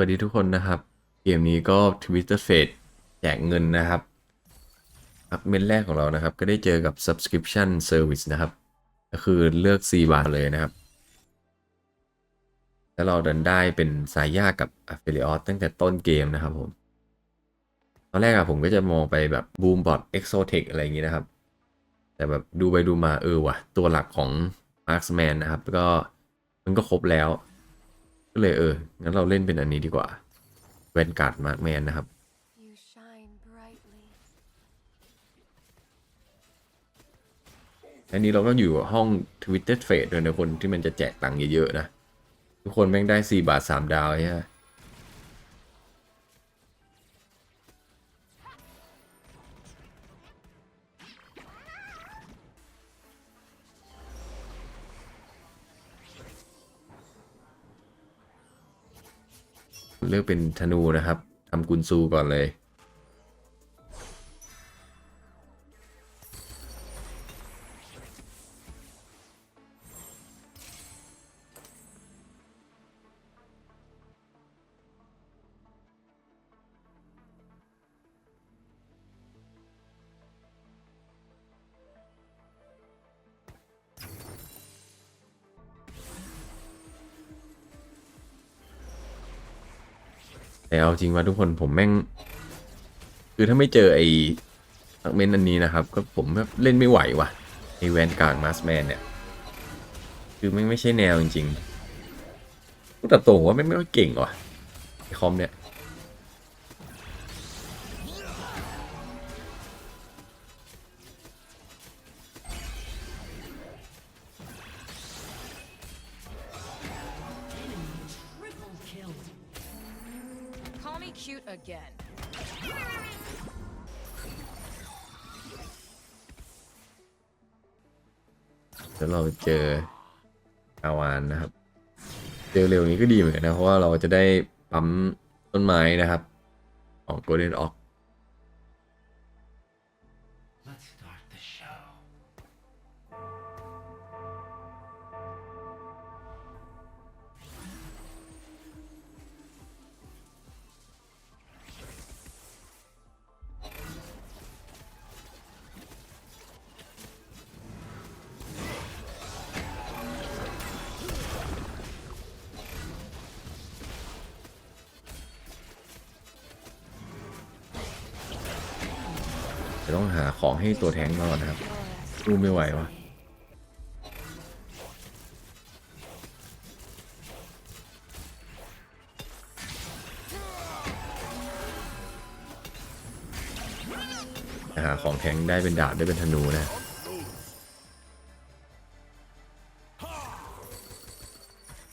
วัสดีทุกคนนะครับ เกมนี้ก็ Twitter f a d e แจกเงินนะครับอัพเมนแรกของเรานะครับ ก็ได้เจอกับ subscription service นะครับ ก็คือเลือก4บาทเลยนะครับ แล้วเราดันได้เป็นสายยากกับ Affiliate ตั้งแต่ต้นเกมนะครับผมตอนแรกอะผมก็จะมองไปแบบ Boombot Exotech อะไรอย่างนี้นะครับ แต่แบบดูไปดูมาเออว่ะ ตัวหลักของ Marksman นะครับ ก็มันก็ครบแล้ว ก็เลยเออ งั้นเราเล่นเป็นอันนี้ดีกว่าแวนการ์ดมาร์กแมนนะครับ You shine brightly. อันนี้เราก็อยู่ห้อง Twitter f a d e ด้วยนะคนที่มันจะแจกตังค์เยอะๆนะ ทุกคนแม่งได้ 4 บาท 3 ดาวใช่ไหม เลือกเป็นธนูนะครับทำกุนซูก่อนเลย แต่เอาจริงว่าทุกคนผมแม่ง คือถ้าไม่เจอไอ้ฟักเมนต์อันนี้นะครับ ก็ผมแบบเล่นไม่ไหวว่ะไอ้แวนกางมาสแมนเนี่ย คือแม่งไม่ใช่แนวจริงๆพูดแต่ตรงว่าไม่ไม่ค่อยเก่งว่ะไอคอมเนี่ยาวานนะครับเร็วนี้ก็ดีเหมือนกันนะ เพราะว่าเราจะได้ปั๊มต้นไม้นะครับ ของ Golden Ox จะต้องหาของให้ตัวแทงก่อนนะครับรูไม่ไหววะหาของแทงได้เป็นดาบได้เป็นธนูนะ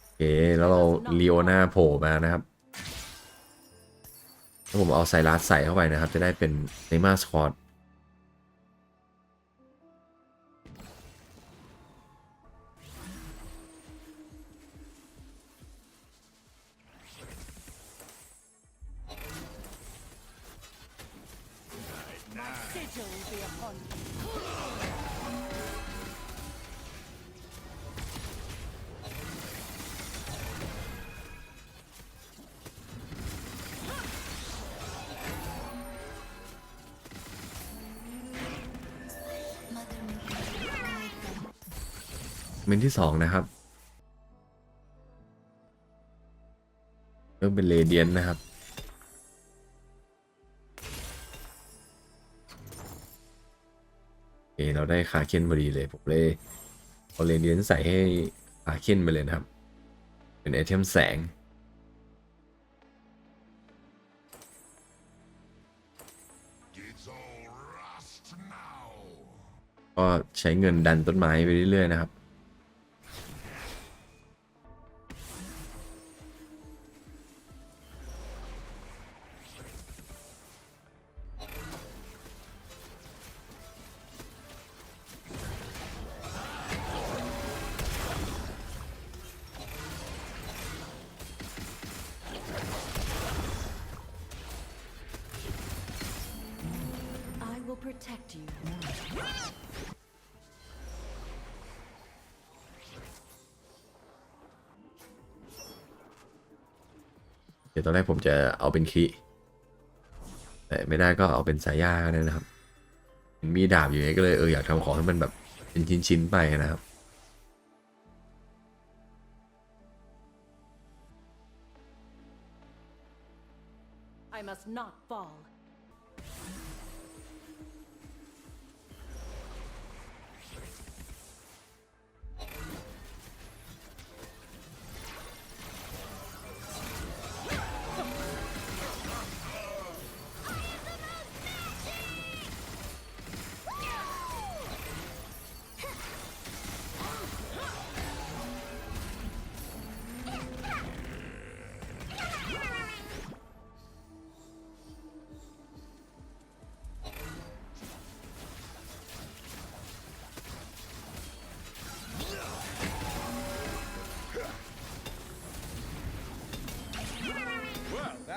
โอเคแล้วเราลีโอนาโผล่มานะครับถ้าผมเอาไซรัสใส่เข้าไปนะครับ จะได้เป็นเนมาสคอร์ เมนที่สองนะครับเริ่มเป็นเรเดียนนะครับโอเคเราได้คาเคนพอดีเลย ผมเลยเอาเรเดียนใส่ให้คาเคนไปเลยนะครับ เป็นไอเทมแสงก็ใช้เงินดันต้นไม้ไปเรื่อยๆนะครับ ดี๋ยวตอนแรกผมจะเอาเป็นคีแต่ไม่ได้ก็เอาเป็นสายยาก็ได้นะครับ มีดาบอยู่ไงก็เลยเอออยากทำของให้มันแบบเป็นชิ้นๆไปนะครับ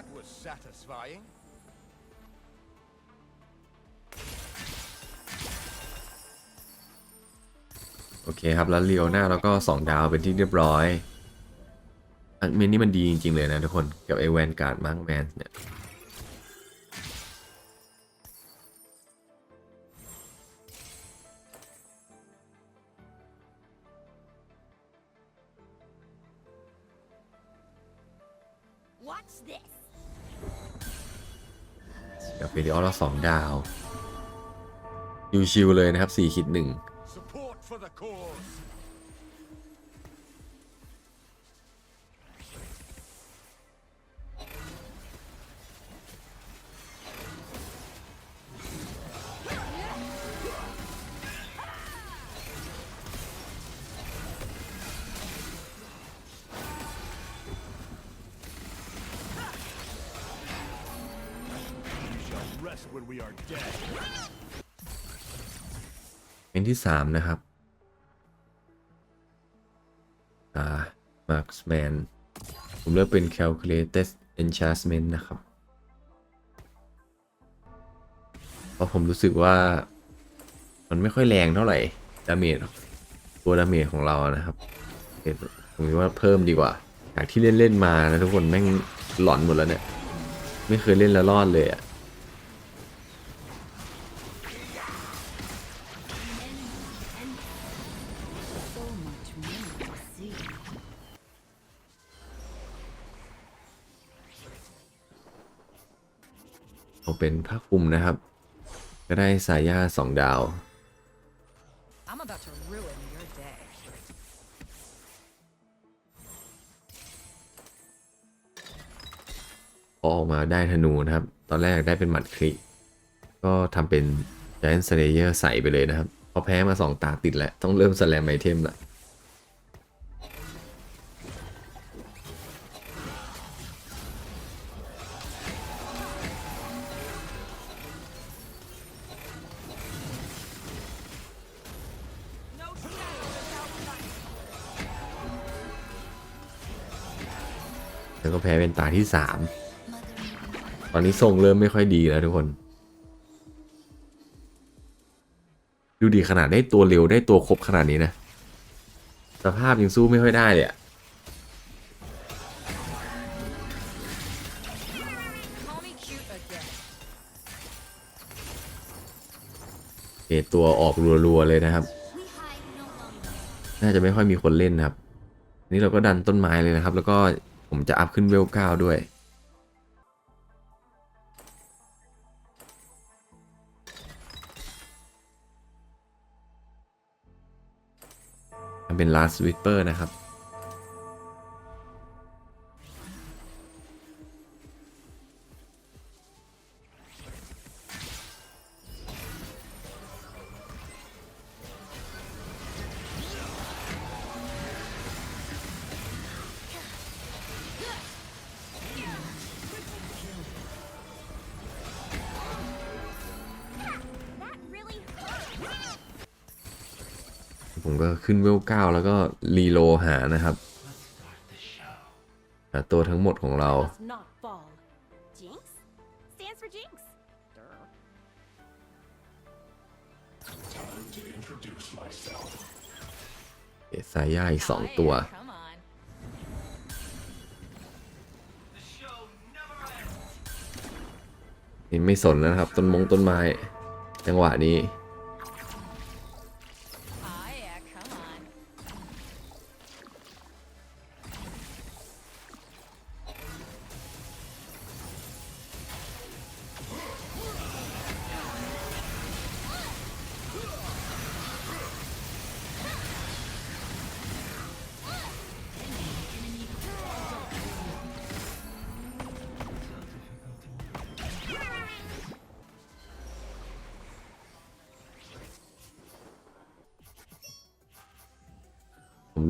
that was satisfying. โอเคครับ แล้วเลียวหน้าแล้วก็สองดาวเป็นที่เรียบร้อยอันเมนนี่มันดีจริง ๆ เลยนะทุกคน กับไอแวนการ์ดมาร์กแมนเนี่ย กับเฟริออแล้วสองดาวชิวๆเลยนะครับสี่คิดหนึ่ง เป็นที่สามนะครับ อ่า marksman ผมเลือกเป็น calculated enchantment นะครับ เพราะผมรู้สึกว่ามันไม่ค่อยแรงเท่าไหร่ ดาเมจตัวดาเมจของเรานะครับผมคิดว่าเพิ่มดีกว่าจากที่เล่นเล่นมานะทุกคนแม่งหลอนหมดแล้วเนี่ย ไม่เคยเล่นแล้วรอดเลยอะ เอาเป็นผ้าคลุมนะครับ ก็ได้สายยาสองดาว I'm about to ruin your day. พอออกมาได้ธนูนะครับ ตอนแรกได้เป็นหมัดคลิก็ทำเป็น Giant Slayer ใส่ไปเลยนะครับพอแพ้มาสองตาติดแล้ว ต้องเริ่มสแลมไอเทมละ แพ้เป็นตาที่สามตอนนี้ทรงเริ่มไม่ค่อยดีแล้วทุกคน ดูดีขนาดได้ตัวเร็วได้ตัวครบขนาดนี้นะสภาพยังสู้ไม่ค่อยได้เลยอะเอตัวออกรัวๆเลยนะครับ น่าจะไม่ค่อยมีคนเล่นนะครับ นี่เราก็ดันต้นไม้เลยนะครับ แล้วก็ ผมจะอัพขึ้นเวลเก้าด้วย เป็น last whisper นะครับ ผมก็ขึ้นเวลเก้าแล้วก็รีโลหานะครับ Let's start the show. หาตัวทั้งหมดของเรา Must not fall. Jinx? Stands for Jinx. Durr. เอสายย่าอีกสองตัว Come on. The show นี่ไม่สนแล้วนะครับ ต้นมงต้นไม้ จังหวะนี้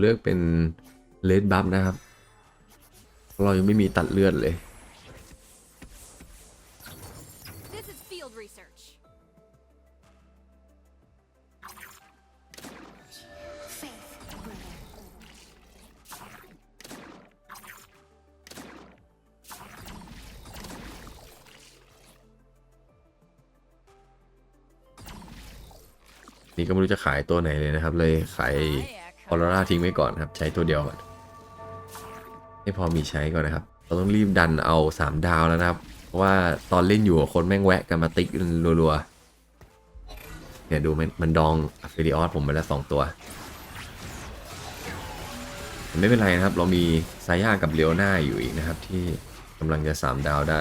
เลือกเป็นเลดบัฟนะครับเพราะเรายังไม่มีตัดเลือดเลย This is field research. Faith, brother. นี่ก็ไม่รู้จะขายตัวไหนเลยนะครับ เลยขาย Oh yeah, ออโรราทิ้งไว้ก่อนครับ ใช้ตัวเดียวก่อนให้พอมีใช้ก่อนนะครับ เราต้องรีบดันเอา 3 ดาวแล้วนะครับ เพราะว่าตอนเล่นอยู่คนแม่งแวะกันมาติ๊กกันรัวๆ เนี่ยดูมันมันดองอะฟิลิออสผมไปแล้วสองตัว ไม่เป็นไรนะครับ เรามีซาย่ากับเลโอนาอยู่อีกนะครับ ที่กำลังจะ 3 ดาวได้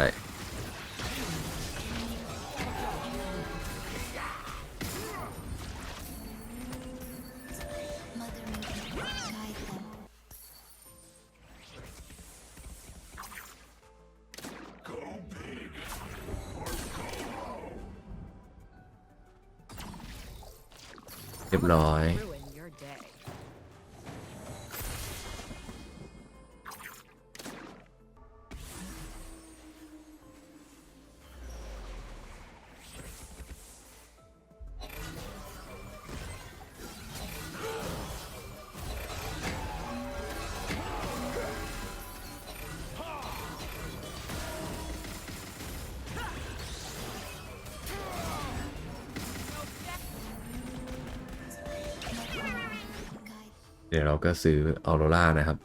ดี๋ยวเราก็ซื้อออโรรานะครับโ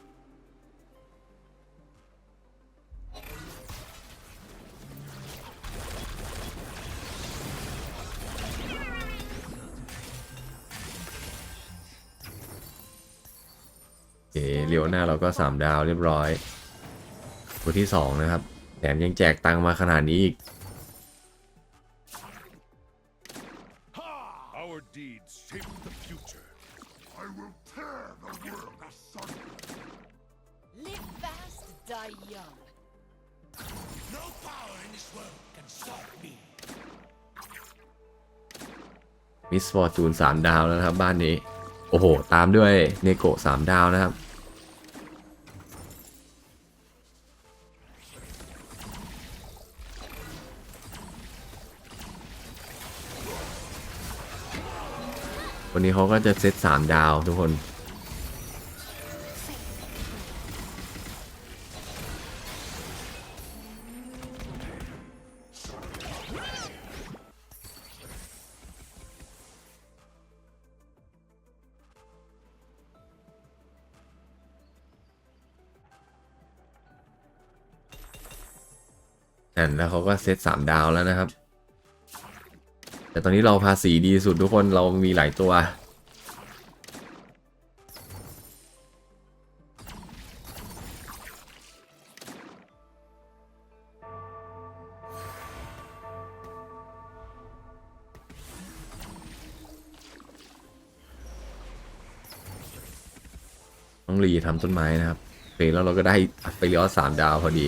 อเคเลียวหน้าเราก็ 3 ดาวเรียบร้อยตัวที่ 2 นะครับแถมยังแจกตังค์มาขนาดนี้อีก มิสฟอร์จูน3ดาวแล้วครับบ้านนี้ โอ้โห ตามด้วยเนโกะ3ดาวนะครับ วันนี้เขาก็จะเซต3ดาวทุกคน อ่นแล้วเขาก็เซตสามดาวแล้วนะครับ แต่ตอนนี้เราภาษีดีสุดทุกคนเรามีหลายตัวต้องรีทำต้นไม้นะครับโอเคแล้วเราก็ได้ไปเลี้ยสามดาวพอดี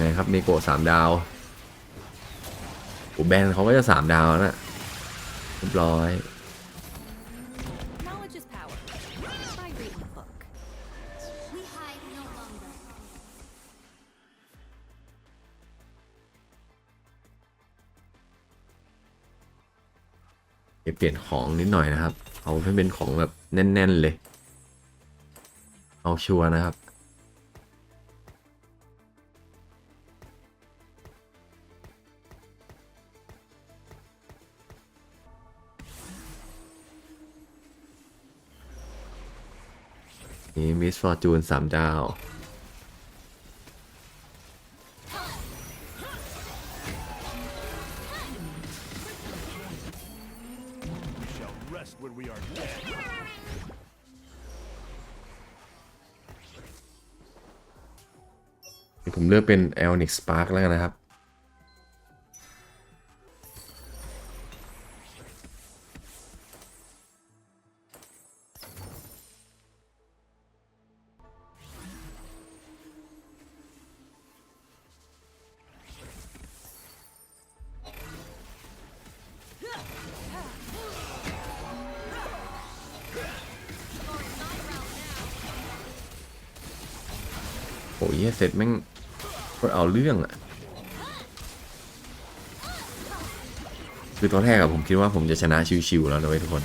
นะครับเนโกะสามดาวโอ้แบนเขาก็จะสามดาวแล้วนะเรียบร้อย Knowledge is power. Try reading a book. We hide no longer. เดี๋ยวเปลี่ยนของนิดหน่อยนะครับ เอาให้เป็นของแบบแน่น ๆ เลย เอาชัวร์นะครับ นี่มิสฟอร์จูนสามดาว ผมเลือกเป็น e l n i x Spark แล้วกันนะครับ เสร็จแม่งก็เอาเรื่องอะคือตอนแรกอะผมคิดว่าผมจะชนะชิวๆแล้วนะเว้ยทุกคน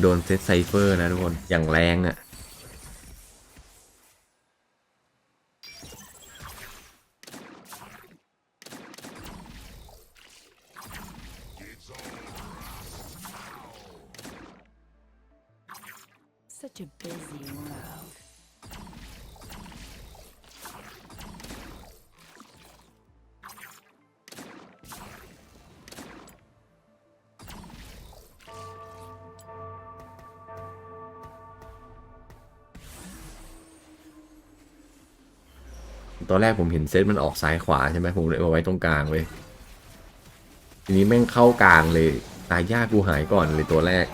โดนเซตไซเฟอร์นะทุกคน อย่างแรงอะ Such a busy world. ตอนแรกผมเห็นเซตมันออกซ้ายขวาใช่ไหมผมเลยเอาไว้ตรงกลางเว้ยทีนี้แม่งเข้ากลางเลย ตายยากกูหายก่อนเลยตัวแรก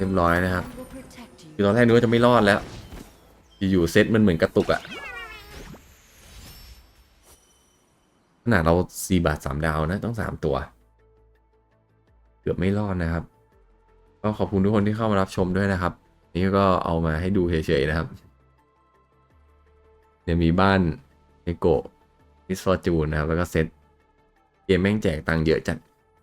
เรียบร้อยนะครับคือตอนแรกนึกว่าจะไม่รอดแล้ว อยู่เซตมันเหมือนกระตุกอะขนาดเราสี่บาทสามดาวนะต้องสามตัว เกือบไม่รอดนะครับ ก็ขอบคุณทุกคนที่เข้ามารับชมด้วยนะครับ นี่ก็เอามาให้ดูเฉยๆนะครับเนี่ยมีบ้านเอโกะมิสฟอร์จูนนะครับ แล้วก็เซตเกมแม่งแจกตังค์เยอะจัด